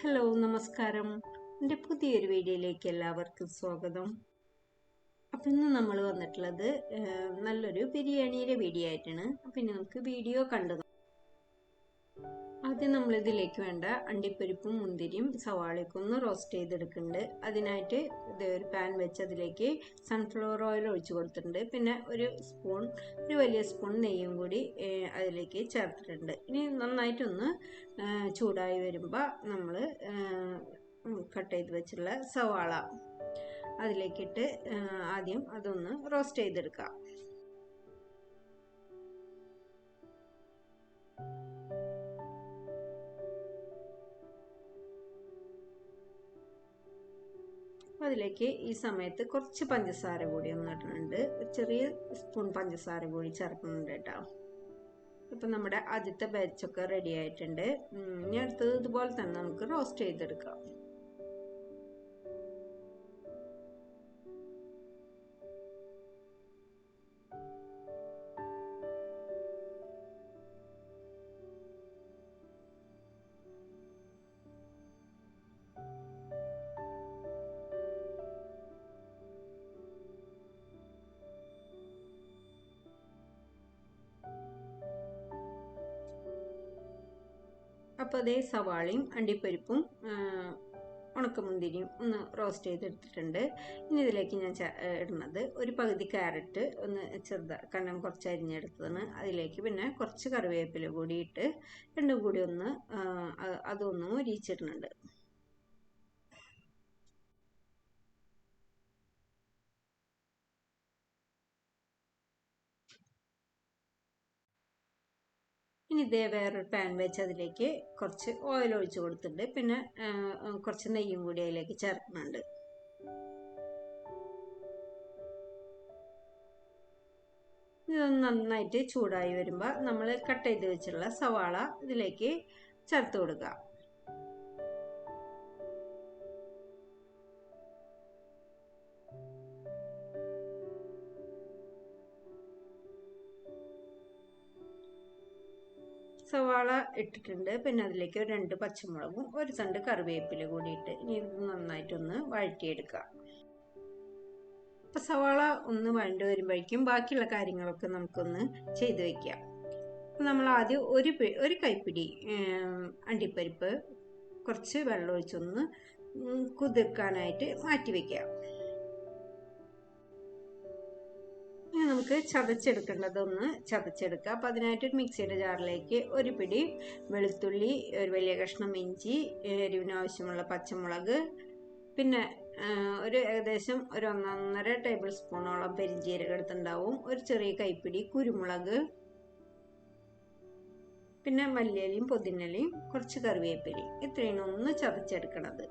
Hello നമസ്കാരം. എന്റെ പുതിയൊരു വീഡിയോയിലേക്ക് എല്ലാവർക്കും സ്വാഗതം. അപ്പം ഇന്ന് നമ്മൾ വന്നിട്ടുള്ളത് നല്ലൊരു ബിരിയാണിയുടെ വീഡിയോ ആയിട്ടാണ്. അപ്പം ഇനി നമുക്ക് വീഡിയോ കണ്ടു ആദ്യം നമ്മൾ ഇതിലേക്ക് വേണ്ട അണ്ടിപ്പരിപ്പും മുന്തിരിയും സവാളയൊക്കെ ഒന്ന് റോസ്റ്റ് ചെയ്തെടുക്കുന്നുണ്ട്. അതിനായിട്ട് ഇത് ഒരു പാൻ വെച്ച് അതിലേക്ക് സൺഫ്ലവർ ഓയിൽ ഒഴിച്ചു കൊടുത്തിട്ടുണ്ട്. പിന്നെ ഒരു സ്പൂൺ ഒരു വലിയ സ്പൂൺ നെയ്യും കൂടി അതിലേക്ക് ചേർത്തിട്ടുണ്ട്. ഇനി നന്നായിട്ടൊന്ന് ചൂടായി വരുമ്പോൾ നമ്മൾ കട്ട് ചെയ്ത് വെച്ചുള്ള സവാള അതിലേക്കിട്ട് ആദ്യം അതൊന്ന് റോസ്റ്റ് ചെയ്തെടുക്കാം. അപ്പൊ അതിലേക്ക് ഈ സമയത്ത് കുറച്ച് പഞ്ചസാര കൂടി ഒന്ന് ഇടുന്നുണ്ട് ചെറിയ സ്പൂൺ പഞ്ചസാര കൂടി ചേർക്കുന്നുണ്ട് കേട്ടോ. ഇപ്പം നമ്മുടെ ആദ്യത്തെ ബാച്ചൊക്കെ റെഡി ആയിട്ടുണ്ട്. ഇനി അടുത്തത് ഇതുപോലെ തന്നെ നമുക്ക് റോസ്റ്റ് ചെയ്തെടുക്കാം. അപ്പോൾ അതേ സവാളയും അണ്ടിപ്പരിപ്പും ഉണക്കമുന്തിരിയും ഒന്ന് റോസ്റ്റ് ചെയ്തെടുത്തിട്ടുണ്ട്. ഇനി ഇതിലേക്ക് ഞാൻ ഇടുന്നത് ഒരു പകുതി ക്യാരറ്റ് ഒന്ന് ചെറുത കണ്ണം കുറച്ച് അരിഞ്ഞെടുത്തതാണ്. അതിലേക്ക് പിന്നെ കുറച്ച് കറിവേപ്പില കൂടി ഇട്ട് രണ്ടും കൂടി ഒന്ന് അതൊന്നും ഒരിച്ചിടുന്നുണ്ട് ഇനി ഇതേ വേറൊരു പാൻ വെച്ച് അതിലേക്ക് കുറച്ച് ഓയിൽ ഒഴിച്ച് കൊടുത്തിട്ടുണ്ട്. പിന്നെ കുറച്ച് നെയ്യും കൂടി അതിലേക്ക് ചേർക്കുന്നുണ്ട്. ഇതൊന്ന് നന്നായിട്ട് ചൂടായി വരുമ്പോൾ നമ്മൾ കട്ട് ചെയ്ത് വെച്ചിട്ടുള്ള സവാള ഇതിലേക്ക് ചേർത്ത് കൊടുക്കുക. സവാള ഇട്ടിട്ടുണ്ട്. പിന്നെ അതിലേക്ക് രണ്ട് പച്ചമുളകും ഒരു തണ്ട് കറിവേപ്പില കൂടി ഇട്ട് ഇനി ഇത് നന്നായിട്ടൊന്ന് വഴറ്റിയെടുക്കുക. അപ്പൊ സവാള ഒന്ന് വഴണ്ട് വരുമ്പോഴേക്കും ബാക്കിയുള്ള കാര്യങ്ങളൊക്കെ നമുക്കൊന്ന് ചെയ്തു വെക്കാം നമ്മൾ ആദ്യം ഒരു ഒരു കൈപ്പിടി അണ്ടിപ്പരിപ്പ് കുറച്ച് വെള്ളം ഒഴിച്ചൊന്ന് കുതിർക്കാനായിട്ട് മാറ്റി വെക്കാം നമുക്ക് ചതച്ചെടുക്കേണ്ടതൊന്ന് ചതച്ചെടുക്കുക. അപ്പോൾ അതിനായിട്ട് മിക്സിയുടെ ജാറിലേക്ക് ഒരു പിടി വെളുത്തുള്ളി ഒരു വലിയ കഷ്ണം ഇഞ്ചി എരിവിന് ആവശ്യമുള്ള പച്ചമുളക് പിന്നെ ഒരു ഏകദേശം ഒരു ഒന്നൊന്നര ടേബിൾ സ്പൂണോളം പെരിഞ്ജീരകം എടുത്തുണ്ടാവും ഒരു ചെറിയ കൈപ്പിടി കുരുമുളക് പിന്നെ മല്ലിയലിയും പുതിനയിലയും കുറച്ച് കറിവേപ്പിലയും. ഇത്രയാണ് ഒന്ന് ചതച്ചെടുക്കണത്.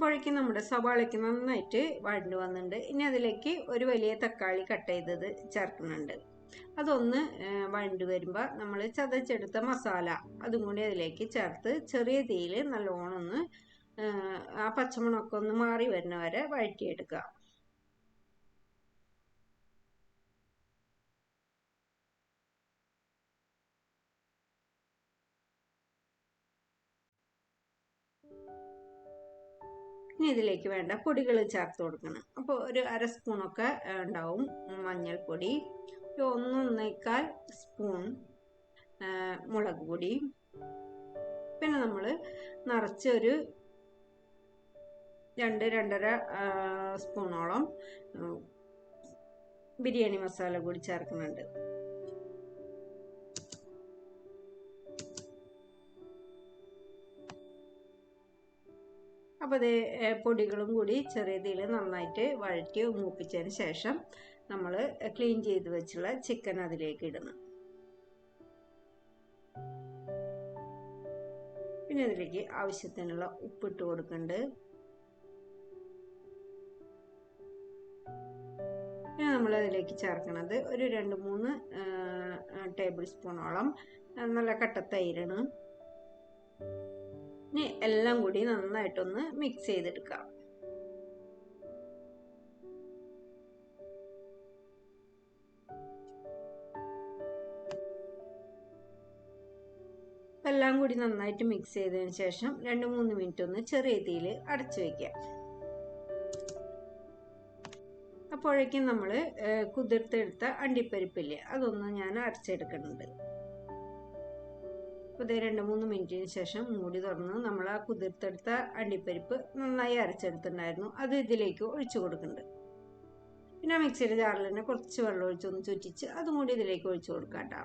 അപ്പോഴേക്കും നമ്മുടെ സവാളയ്ക്ക് നന്നായിട്ട് വഴണ്ടു വന്നിട്ടുണ്ട്. ഇനി അതിലേക്ക് ഒരു വലിയ തക്കാളി കട്ട് ചെയ്തത് ചേർക്കുന്നുണ്ട്. അതൊന്ന് വഴണ്ടു വരുമ്പോൾ നമ്മൾ ചതച്ചെടുത്ത മസാല അതും കൂടി അതിലേക്ക് ചേർത്ത് ചെറിയ തീയിൽ നല്ലോണം ഒന്ന് ആ പച്ചമുളകൊക്കെ ഒന്ന് മാറി വരുന്ന വരെ വഴറ്റിയെടുക്കുക. ഇനി ഇതിലേക്ക് വേണ്ട പൊടികൾ ചേർത്ത് കൊടുക്കണം. അപ്പോൾ ഒരു അര സ്പൂണൊക്കെ ഉണ്ടാവും മഞ്ഞൾപ്പൊടി. ഒരു ഒന്നൊന്നേക്കാൽ സ്പൂൺ മുളക് പൊടി. പിന്നെ നമ്മൾ നിറച്ചൊരു രണ്ട് രണ്ടര സ്പൂണോളം ബിരിയാണി മസാല കൂടി ചേർക്കുന്നുണ്ട്. അപ്പോൾ അത് പൊടികളും കൂടി ചെറിയ തീയിൽ നന്നായിട്ട് വഴറ്റി മൂപ്പിച്ചതിന് ശേഷം നമ്മൾ ക്ലീൻ ചെയ്ത് വെച്ചുള്ള ചിക്കൻ അതിലേക്ക് ഇടണം പിന്നെ അതിലേക്ക് ആവശ്യത്തിനുള്ള ഉപ്പിട്ട് കൊടുക്കുന്നുണ്ട് പിന്നെ നമ്മൾ അതിലേക്ക് ചേർക്കണത് ഒരു രണ്ട് മൂന്ന് ടേബിൾ സ്പൂണോളം നല്ല കട്ട തൈരാണ്. ഇനി എല്ലാം കൂടി നന്നായിട്ടൊന്ന് മിക്സ് ചെയ്തെടുക്കാം. എല്ലാം കൂടി നന്നായിട്ട് മിക്സ് ചെയ്തതിന് ശേഷം രണ്ട് മൂന്ന് മിനിറ്റ് ഒന്ന് ചെറിയ തീയിൽ അടച്ചു വയ്ക്കാം അപ്പോഴേക്കും നമ്മൾ കുതിർത്തെടുത്ത അണ്ടിപ്പരിപ്പില്ലേ അതൊന്ന് ഞാൻ അരച്ചെടുക്കുന്നുണ്ട്. അപ്പോൾ ഇതേ രണ്ട് മൂന്ന് മിനിറ്റിന് ശേഷം മൂടി തുറന്ന് നമ്മൾ ആ കുതിർത്തെടുത്ത അണ്ടിപ്പരിപ്പ് നന്നായി അരച്ചെടുത്തിട്ടുണ്ടായിരുന്നു. അത് ഇതിലേക്ക് ഒഴിച്ചു കൊടുക്കുന്നുണ്ട്. പിന്നെ മിക്സിയുടെ ജാറിൽ തന്നെ കുറച്ച് വെള്ളം ഒഴിച്ചൊന്ന് ചുറ്റിച്ച് അതും കൂടി ഇതിലേക്ക് ഒഴിച്ചു കൊടുക്കാം കേട്ടോ.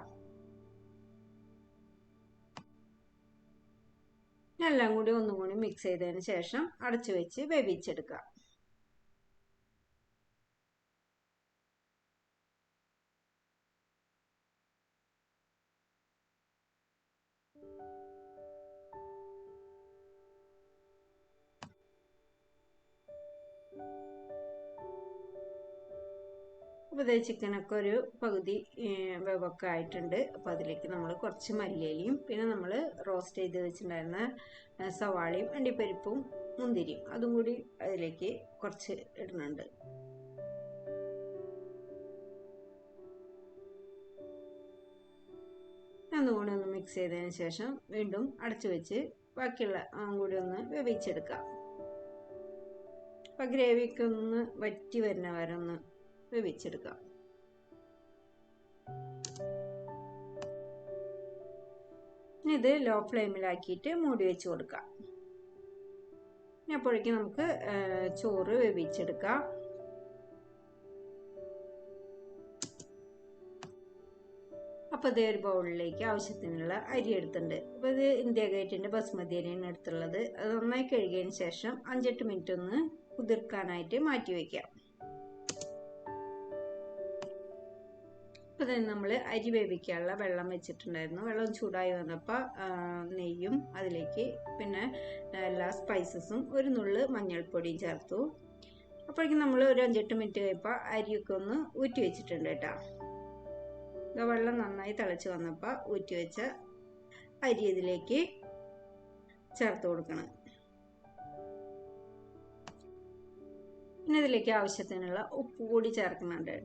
എല്ലാം കൂടി ഒന്നും കൂടി മിക്സ് ചെയ്തതിന് ശേഷം അടച്ചു വെച്ച് വേവിച്ചെടുക്കുക ഇതേ ചിക്കനൊക്കെ ഒരു പകുതി വേവൊക്കെ ആയിട്ടുണ്ട്. അപ്പോൾ അതിലേക്ക് നമ്മൾ കുറച്ച് മല്ലിയിലയും പിന്നെ നമ്മൾ റോസ്റ്റ് ചെയ്ത് വെച്ചിട്ടുണ്ടായിരുന്ന സവാളയും അണ്ടിപ്പരിപ്പും മുന്തിരിയും അതും കൂടി അതിലേക്ക് കുറച്ച് ഇടുന്നുണ്ട്. ഒന്നുകൂടി ഒന്ന് മിക്സ് ചെയ്തതിന് ശേഷം വീണ്ടും അടച്ചു വെച്ച് ബാക്കിയുള്ള കൂടി ഒന്ന് വേവിച്ചെടുക്കാം. അപ്പം ഗ്രേവിക്കൊന്ന് വറ്റി വരുന്ന വരെ ഒന്ന് വേവിച്ചെടുക്കാം ഇനി ഇത് ലോ ഫ്ലെയിമിലാക്കിയിട്ട് മൂടി വെച്ച് കൊടുക്കാം. ഇനി അപ്പോഴേക്കും നമുക്ക് ചോറ് വേവിച്ചെടുക്കാം. അപ്പോൾ ഇതേ ഒരു ബൗളിലേക്ക് ആവശ്യത്തിനുള്ള അരി എടുത്തിട്ടുണ്ട്. അപ്പോൾ ഇത് ഇന്ത്യ ഗേറ്റിന്റെ ബസ്മതി അരിയാണ് എടുത്തുള്ളത്. അത് നന്നായി കഴുകിയതിന് ശേഷം അഞ്ചെട്ട് മിനിറ്റ് ഒന്ന് കുതിർക്കാനായിട്ട് മാറ്റി വയ്ക്കാം അപ്പോൾ തന്നെ നമ്മൾ അരി വേവിക്കാനുള്ള വെള്ളം വെച്ചിട്ടുണ്ടായിരുന്നു. വെള്ളം ചൂടായി വന്നപ്പോൾ നെയ്യും അതിലേക്ക് പിന്നെ എല്ലാ സ്പൈസസും ഒരു നുള്ള് മഞ്ഞൾപ്പൊടിയും ചേർത്തു. അപ്പോഴേക്കും നമ്മൾ ഒരു അഞ്ചെട്ട് മിനിറ്റ് കഴിയുമ്പോൾ അരിയൊക്കെ ഒന്ന് ഊറ്റി വെച്ചിട്ടുണ്ട് കേട്ടോ. വെള്ളം നന്നായി തിളച്ച് വന്നപ്പോൾ ഊറ്റി വെച്ച അരി ഇതിലേക്ക് ചേർത്ത് കൊടുക്കണം. പിന്നെ ഇതിലേക്ക് ആവശ്യത്തിനുള്ള ഉപ്പ് കൂടി ചേർക്കുന്നുണ്ട്.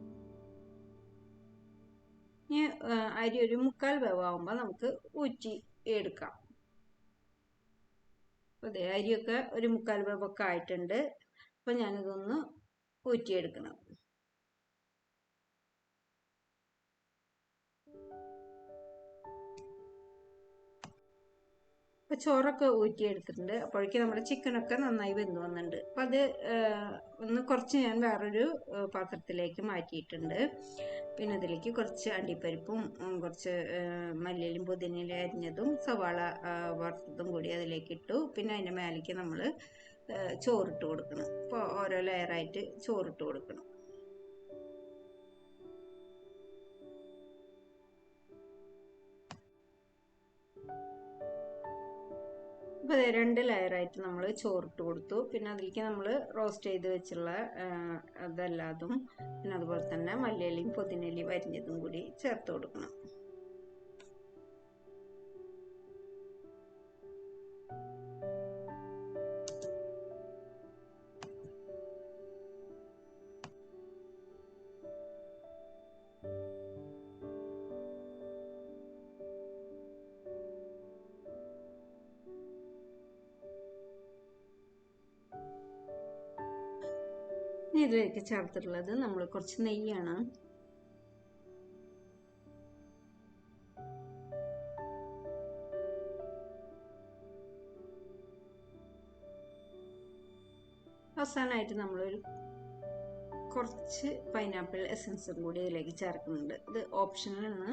അരി ഒരു മുക്കാൽ വേവാകുമ്പോൾ നമുക്ക് ഊറ്റി എടുക്കാം. അതെ അരിയൊക്കെ ഒരു മുക്കാൽ വേവൊക്കെ ആയിട്ടുണ്ട്. അപ്പോൾ ഞാനിതൊന്ന് ഊറ്റിയെടുക്കണം. അപ്പോൾ ചോറൊക്കെ ഊറ്റിയെടുത്തിട്ടുണ്ട്. അപ്പോഴേക്കും നമ്മുടെ ചിക്കനൊക്കെ നന്നായി വെന്ത് വന്നിട്ടുണ്ട്. അപ്പോൾ അത് ഒന്ന് കുറച്ച് ഞാൻ വേറൊരു പാത്രത്തിലേക്ക് മാറ്റിയിട്ടുണ്ട്. പിന്നെ അതിലേക്ക് കുറച്ച് അണ്ടിപ്പരിപ്പും കുറച്ച് മല്ലിയിലും പുതിനയിലും അരിഞ്ഞതും സവാള വറുത്തതും കൂടി അതിലേക്ക് ഇട്ടു. പിന്നെ അതിന്റെ മേലേക്ക് നമ്മൾ ചോറിട്ട് കൊടുക്കണം. അപ്പോൾ ഓരോ ലെയറായിട്ട് ചോറിട്ട് കൊടുക്കണം. അപ്പോൾ രണ്ട് ലെയറായിട്ട് നമ്മൾ ചോറിട്ട് കൊടുത്തു. പിന്നെ അതിലേക്ക് നമ്മൾ റോസ്റ്റ് ചെയ്ത് വെച്ചുള്ള അതല്ലാതും പിന്നെ അതുപോലെ തന്നെ മല്ലിയിലയും പുതിനയിലയും അരിഞ്ഞതും കൂടി ചേർത്ത് കൊടുക്കണം. ഇനി ഇതിലേക്ക് ചേർത്തിട്ടുള്ളത് നമ്മൾ കുറച്ച് നെയ്യാണ്. അവസാനമായിട്ട് നമ്മളൊരു കുറച്ച് പൈനാപ്പിൾ എസൻസും കൂടി ഇതിലേക്ക് ചേർക്കുന്നുണ്ട്. ഇത് ഓപ്ഷണലാണ്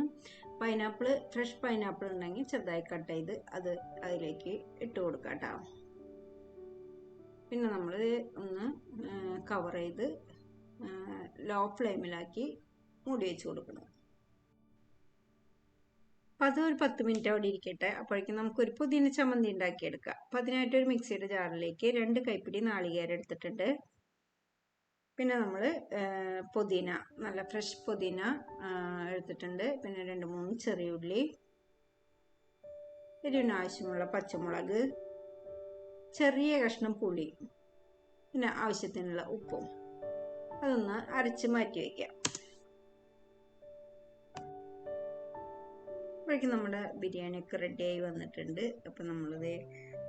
പൈനാപ്പിൾ ഫ്രഷ് പൈനാപ്പിൾ ഉണ്ടെങ്കിൽ ചെറുതായി കട്ട് ചെയ്ത് അത് അതിലേക്ക് ഇട്ട് കൊടുക്കാം കേട്ടോ പിന്നെ നമ്മൾ ഒന്ന് കവർ ചെയ്ത് ലോ ഫ്ലെയിമിലാക്കി മൂടി വെച്ച് കൊടുക്കണം. അപ്പം അത് ഒരു പത്ത് മിനിറ്റ് അവിടെ ഇരിക്കട്ടെ. അപ്പോഴേക്കും നമുക്കൊരു പുതിന ചമ്മന്തി ഉണ്ടാക്കിയെടുക്കാം. അപ്പം അതിനായിട്ട് ഒരു മിക്സിയുടെ ജാറിലേക്ക് രണ്ട് കൈപ്പിടി നാളികേരം എടുത്തിട്ടുണ്ട്. പിന്നെ നമ്മൾ പുതിന നല്ല ഫ്രഷ് പുതിന എടുത്തിട്ടുണ്ട്. പിന്നെ രണ്ട് മൂന്ന് ചെറിയ ഉള്ളി എരിവിന് ആവശ്യമുള്ള പച്ചമുളക് ചെറിയ കഷ്ണം പുളി പിന്നെ ആവശ്യത്തിനുള്ള ഉപ്പും. അതൊന്ന് അരച്ച് മാറ്റി വയ്ക്കാം. അപ്പോഴേക്കും നമ്മുടെ ബിരിയാണിയൊക്കെ റെഡിയായി വന്നിട്ടുണ്ട്. അപ്പം നമ്മളത്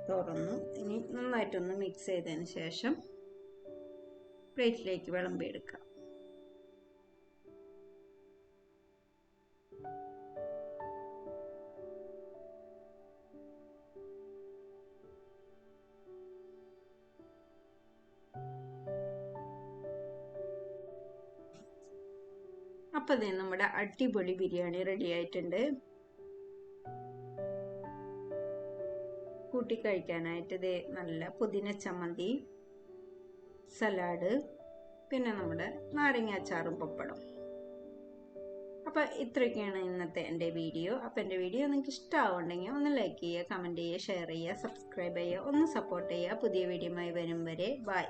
തുറന്നു. ഇനി നന്നായിട്ടൊന്ന് മിക്സ് ചെയ്തതിന് ശേഷം പ്ലേറ്റിലേക്ക് വിളമ്പിയെടുക്കാം അപ്പം ഇത് നമ്മുടെ അടിപൊളി ബിരിയാണി റെഡി ആയിട്ടുണ്ട്. കൂട്ടി കഴിക്കാനായിട്ട് ഇത് നല്ല പുതിന ചമ്മന്തി സലാഡ് പിന്നെ നമ്മുടെ നാരങ്ങ അച്ചാറും പപ്പടം അപ്പോൾ ഇത്രയൊക്കെയാണ് ഇന്നത്തെ എന്റെ വീഡിയോ. അപ്പോൾ എന്റെ വീഡിയോ നിങ്ങൾക്ക് ഇഷ്ടമാവുണ്ടെങ്കിൽ ഒന്ന് ലൈക്ക് ചെയ്യുക കമന്റ് ചെയ്യുക ഷെയർ ചെയ്യുക സബ്സ്ക്രൈബ് ചെയ്യുക ഒന്ന് സപ്പോർട്ട് ചെയ്യുക. പുതിയ വീഡിയോയുമായി വരും വരെ. ബൈ